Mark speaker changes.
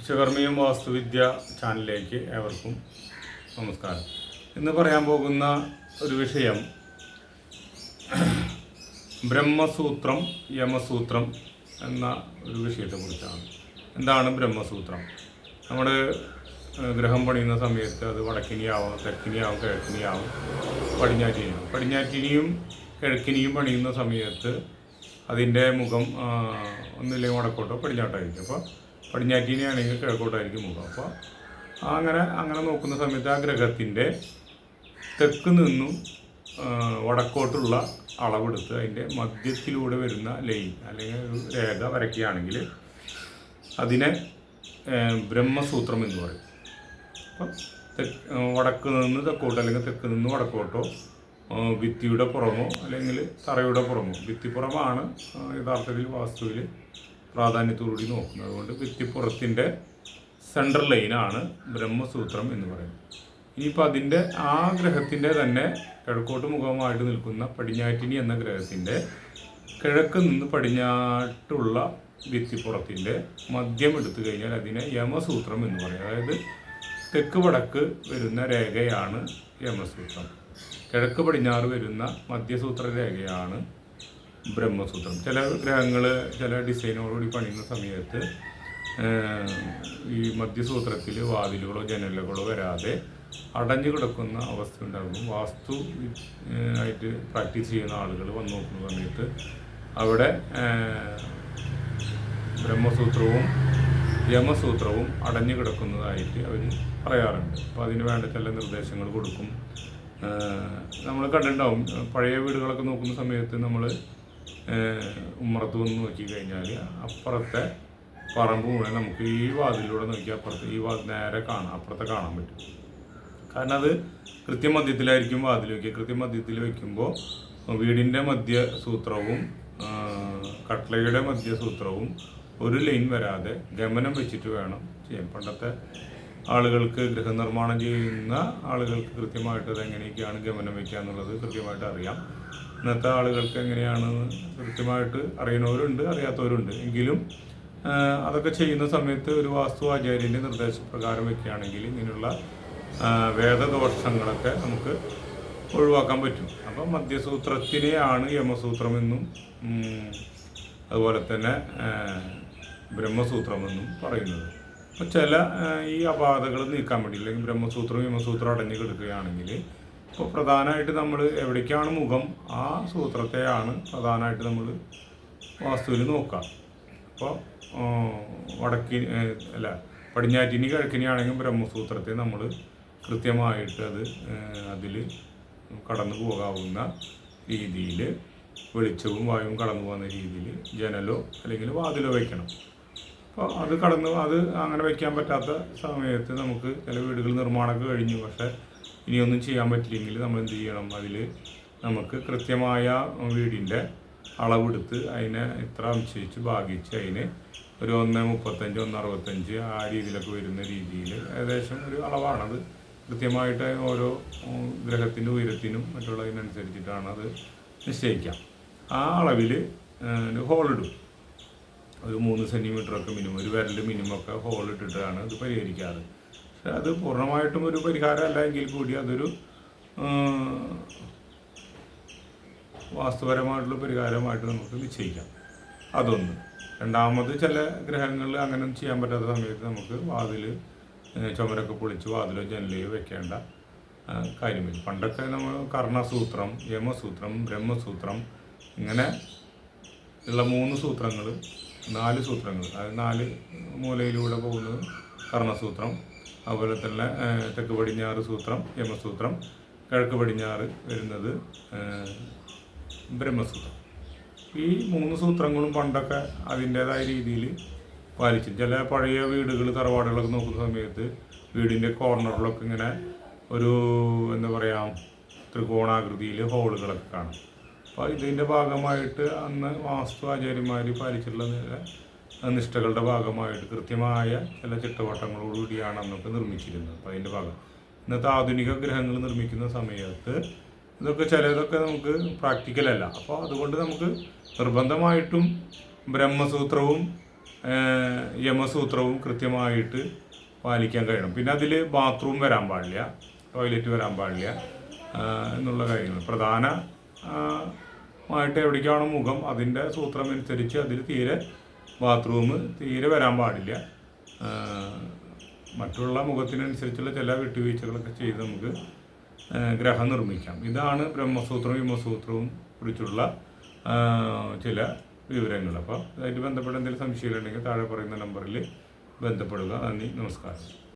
Speaker 1: വിശ്വകർമ്മീയം വാസ്തുവിദ്യ ചാനലിലേക്ക് ഏവർക്കും നമസ്കാരം. ഇന്ന് പറയാൻ പോകുന്ന ഒരു വിഷയം ബ്രഹ്മസൂത്രം യമസൂത്രം എന്ന ഒരു വിഷയത്തെക്കുറിച്ചാണ്. എന്താണ് ബ്രഹ്മസൂത്രം? നമ്മൾ ഗ്രഹം പണിയുന്ന സമയത്ത് അത് വടക്കിനിയാവും തെക്കിനിയാവും കിഴക്കിനിയാവും പടിഞ്ഞാറ്റിനിയാവും. പടിഞ്ഞാറ്റിനിയും കിഴക്കിനിയും പണിയുന്ന സമയത്ത് അതിന്റെ മുഖം ഒന്നില്ലെങ്കിൽ വടക്കോട്ടോ പടിഞ്ഞാട്ടായിരിക്കും അപ്പോൾ പടിഞ്ഞാറ്റിനെയാണെങ്കിൽ കിഴക്കോട്ടായിരിക്കും മുഖം അപ്പോൾ അങ്ങനെ അങ്ങനെ നോക്കുന്ന സമയത്ത് ആ ഗ്രഹത്തിന്റെ തെക്ക് നിന്നും വടക്കോട്ടുള്ള അളവെടുത്ത് അതിന്റെ മധ്യത്തിലൂടെ വരുന്ന ലൈൻ അല്ലെങ്കിൽ ഒരു രേഖ വരയ്ക്കുകയാണെങ്കിൽ അതിനെ ബ്രഹ്മസൂത്രം എന്ന് പറയും. അപ്പം തെക്ക് വടക്ക് നിന്ന് തെക്കോട്ടോ അല്ലെങ്കിൽ തെക്ക് നിന്ന് വടക്കോട്ടോ ഭിത്തിയുടെ പുറമോ അല്ലെങ്കിൽ തറയുടെ പുറമോ ഭിത്തിപ്പുറമാണ് യഥാർത്ഥത്തിൽ വാസ്തുവിൽ പ്രാധാന്യത്തോടുകൂടി നോക്കുന്നത് അതുകൊണ്ട് ഭിത്തിപ്പുറത്തിന്റെ സെൻട്രൽ ലൈനാണ് ബ്രഹ്മസൂത്രം എന്ന് പറയുന്നത്. ഇനിയിപ്പോൾ അതിന്റെ ആ ഗ്രഹത്തിന്റെ തന്നെ കിഴക്കോട്ട് മുഖമായിട്ട് നിൽക്കുന്ന പടിഞ്ഞാറ്റിനി എന്ന ഗ്രഹത്തിന്റെ കിഴക്ക് നിന്ന് പടിഞ്ഞാട്ടുള്ള ഭിത്തിപ്പുറത്തിന്റെ മദ്യം എടുത്തു കഴിഞ്ഞാൽ അതിനെ യമസൂത്രം എന്ന് പറയും. അതായത് തെക്ക് വടക്ക് വരുന്ന രേഖയാണ് യമസൂത്രം. കിഴക്ക് പടിഞ്ഞാറ് വരുന്ന മധ്യസൂത്ര രേഖയാണ് ബ്രഹ്മസൂത്രം. ചില ഗ്രഹങ്ങൾ ചില ഡിസൈനോടുകൂടി പണിയുന്ന സമയത്ത് ഈ മധ്യസൂത്രത്തിൽ വാതിലുകളോ ജനലുകളോ വരാതെ അടഞ്ഞു കിടക്കുന്ന അവസ്ഥ ഉണ്ടാകും വാസ്തു ആയിട്ട് പ്രാക്ടീസ് ചെയ്യുന്ന ആളുകൾ വന്നു നോക്കുന്ന സമയത്ത് അവിടെ ബ്രഹ്മസൂത്രവും യമസൂത്രവും അടഞ്ഞു കിടക്കുന്നതായിട്ട് അവർ പറയാറുണ്ട്. അപ്പോൾ അതിന് വേണ്ട ചില നിർദ്ദേശങ്ങൾ കൊടുക്കും. നമ്മൾ കണ്ടിട്ടുണ്ടാവും. പഴയ വീടുകളൊക്കെ നോക്കുന്ന സമയത്ത് നമ്മൾ ഉമ്മറത്ത് വന്ന് നോക്കി കഴിഞ്ഞാൽ അപ്പുറത്തെ പറമ്പ് മുഴുവൻ നമുക്ക് ഈ വാതിലൂടെ നോക്കി അപ്പുറത്ത് ഈ വാതിൽ നേരെ കാണാം അപ്പുറത്തെ കാണാൻ പറ്റും. കാരണം അത് കൃത്യമധ്യത്തിലായിരിക്കും വാതിൽ വയ്ക്കുക കൃത്യമധ്യത്തിൽ വയ്ക്കുമ്പോൾ വീടിന്റെ മധ്യസൂത്രവും കട്ട്ലയുടെ മധ്യസൂത്രവും ഒരു ലൈൻ വരാതെ ഗമനം വെച്ചിട്ട് വേണം ചെയ്യാൻ. പണ്ടത്തെ ആളുകൾക്ക് ഗൃഹനിർമ്മാണം ചെയ്യുന്ന ആളുകൾക്ക് കൃത്യമായിട്ട് അത് എങ്ങനെയൊക്കെയാണ് ഗമനം വയ്ക്കുക എന്നുള്ളത് കൃത്യമായിട്ട് അറിയാം. ഇന്നത്തെ ആളുകൾക്ക് എങ്ങനെയാണ് കൃത്യമായിട്ട് അറിയുന്നവരുണ്ട് അറിയാത്തവരുണ്ട്. എങ്കിലും അതൊക്കെ ചെയ്യുന്ന സമയത്ത് ഒരു വാസ്തു ആചാര്യന്റെ നിർദ്ദേശപ്രകാരം വെക്കുകയാണെങ്കിൽ ഇങ്ങനെയുള്ള വേദദോഷങ്ങളൊക്കെ നമുക്ക് ഒഴിവാക്കാൻ പറ്റും. അപ്പം മധ്യസൂത്രത്തിനെയാണ് യമസൂത്രമെന്നും അതുപോലെ തന്നെ ബ്രഹ്മസൂത്രമെന്നും പറയുന്നത്. അപ്പോൾ ചില ഈ അപാധകൾ നീക്കാൻ വേണ്ടി അല്ലെങ്കിൽ ബ്രഹ്മസൂത്രവും യമസൂത്രവും അടഞ്ഞു കിടക്കുകയാണെങ്കിൽ ഇപ്പോൾ പ്രധാനമായിട്ട് നമ്മൾ എവിടേക്കാണ് മുഖം? ആ സൂത്രത്തെയാണ് പ്രധാനമായിട്ട് നമ്മൾ വാസ്തുവിൽ നോക്കുക അപ്പോൾ വടക്കി അല്ല പടിഞ്ഞാറ്റിനി കിഴക്കിനി ആണെങ്കിൽ ബ്രഹ്മസൂത്രത്തെ നമ്മൾ കൃത്യമായിട്ട് അത് അതിൽ കടന്നു പോകാവുന്ന രീതിയിൽ വെളിച്ചവും വായുവും കടന്നു പോകുന്ന രീതിയിൽ ജനലോ അല്ലെങ്കിൽ വാതിലോ വയ്ക്കണം അപ്പോൾ അത് കടന്ന് അത് അങ്ങനെ വയ്ക്കാൻ പറ്റാത്ത സമയത്ത് നമുക്ക് ചില വീടുകൾ നിർമ്മാണമൊക്കെ കഴിഞ്ഞു. പക്ഷേ ഇനിയൊന്നും ചെയ്യാൻ പറ്റില്ലെങ്കിൽ നമ്മൾ എന്ത് ചെയ്യണം? അതിൽ നമുക്ക് കൃത്യമായ വീടിന്റെ അളവെടുത്ത് അതിനെ ഇത്ര അംശിച്ച് ഭാഗിച്ച് അതിന് ഒരു ഒന്ന് മുപ്പത്തഞ്ച് ഒന്ന് അറുപത്തഞ്ച് ആ രീതിയിലൊക്കെ വരുന്ന രീതിയിൽ ഏകദേശം ഒരു അളവാണത് കൃത്യമായിട്ട് ഓരോ ഗ്രഹത്തിന്റെ ഉയരത്തിനും മറ്റുള്ളതിനനുസരിച്ചിട്ടാണ് അത് നിശ്ചയിക്കാം. ആ അളവിൽ ഹോളിടും ഒരു മൂന്ന് സെന്റിമീറ്ററൊക്കെ മിനിമം ഒരു വിരൽ മിനിമം ഒക്കെ ഹോൾ ഇട്ടിട്ടാണ് ഇത് പരിഹരിക്കാറ്. പക്ഷെ അത് പൂർണമായിട്ടും ഒരു പരിഹാരമല്ല എങ്കിൽ കൂടി അതൊരു വാസ്തുപരമായിട്ടുള്ള പരിഹാരമായിട്ട് നമുക്ക് നിശ്ചയിക്കാം. അതൊന്ന്. രണ്ടാമത് ചില ഗ്രഹങ്ങളിൽ അങ്ങനെ ചെയ്യാൻ പറ്റാത്ത സമയത്ത് നമുക്ക് വാതിൽ ചുമരൊക്കെ പൊളിച്ച് വാതിലോ ജനലയോ വെക്കേണ്ട കാര്യമില്ല. പണ്ടൊക്കെ നമ്മൾ കർണസൂത്രം യമസൂത്രം ബ്രഹ്മസൂത്രം ഇങ്ങനെ ഉള്ള മൂന്ന് സൂത്രങ്ങൾ നാല് സൂത്രങ്ങൾ അത് നാല് മൂലയിലൂടെ പോകുന്നത് കർണസൂത്രം അതുപോലെ തന്നെ തെക്ക് പടിഞ്ഞാറ് സൂത്രം യമസൂത്രം കിഴക്ക് പടിഞ്ഞാറ് വരുന്നത് ബ്രഹ്മസൂത്രം. ഈ മൂന്ന് സൂത്രങ്ങളും പണ്ടൊക്കെ അതിന്റേതായ രീതിയിൽ പാലിച്ചു. ചില പഴയ വീടുകൾ തറവാടുകളൊക്കെ നോക്കുന്ന സമയത്ത് വീടിന്റെ കോർണറിലൊക്കെ ഇങ്ങനെ ഒരു എന്താ പറയുക ത്രികോണാകൃതിയിൽ ഹോളുകളൊക്കെ കാണും. അപ്പോൾ ഇതിന്റെ ഭാഗമായിട്ട് അന്ന് വാസ്തു ആചാര്യന്മാർ പാലിച്ചിട്ടുള്ള നിഷ്ഠകളുടെ ഭാഗമായിട്ട് കൃത്യമായ ചില ചിട്ടവട്ടങ്ങളോടുകൂടിയാണ് അന്നൊക്കെ നിർമ്മിച്ചിരുന്നത്. അപ്പോൾ അതിന്റെ ഭാഗം. ഇന്നത്തെ ആധുനിക ഗ്രഹങ്ങൾ നിർമ്മിക്കുന്ന സമയത്ത് ഇതൊക്കെ ചിലതൊക്കെ നമുക്ക് പ്രാക്ടിക്കൽ അല്ല. അപ്പോൾ അതുകൊണ്ട് നമുക്ക് നിർബന്ധമായിട്ടും ബ്രഹ്മസൂത്രവും യമസൂത്രവും കൃത്യമായിട്ട് പാലിക്കാൻ കഴിയണം. പിന്നെ അതിൽ ബാത്റൂം വരാൻ പാടില്ല ടോയ്ലറ്റ് വരാൻ പാടില്ല എന്നുള്ള കാര്യങ്ങൾ പ്രധാന എവിടേക്കാണ് മുഖം അതിന്റെ സൂത്രമനുസരിച്ച് അതിൽ തീരെ ബാത്റൂം തീരെ വരാൻ പാടില്ല. മറ്റുള്ള മുഖത്തിനനുസരിച്ചുള്ള ചില വിട്ടുവീഴ്ചകളൊക്കെ ചെയ്ത് നമുക്ക് ഗ്രഹം നിർമ്മിക്കാം. ഇതാണ് ബ്രഹ്മസൂത്രവും വിമസൂത്രവും കുറിച്ചുള്ള ചില വിവരങ്ങൾ. അപ്പോൾ ഇതായിട്ട് ബന്ധപ്പെട്ട എന്തെങ്കിലും സംശയങ്ങളുണ്ടെങ്കിൽ താഴെ പറയുന്ന നമ്പറിൽ ബന്ധപ്പെടുക. നന്ദി നമസ്കാരം.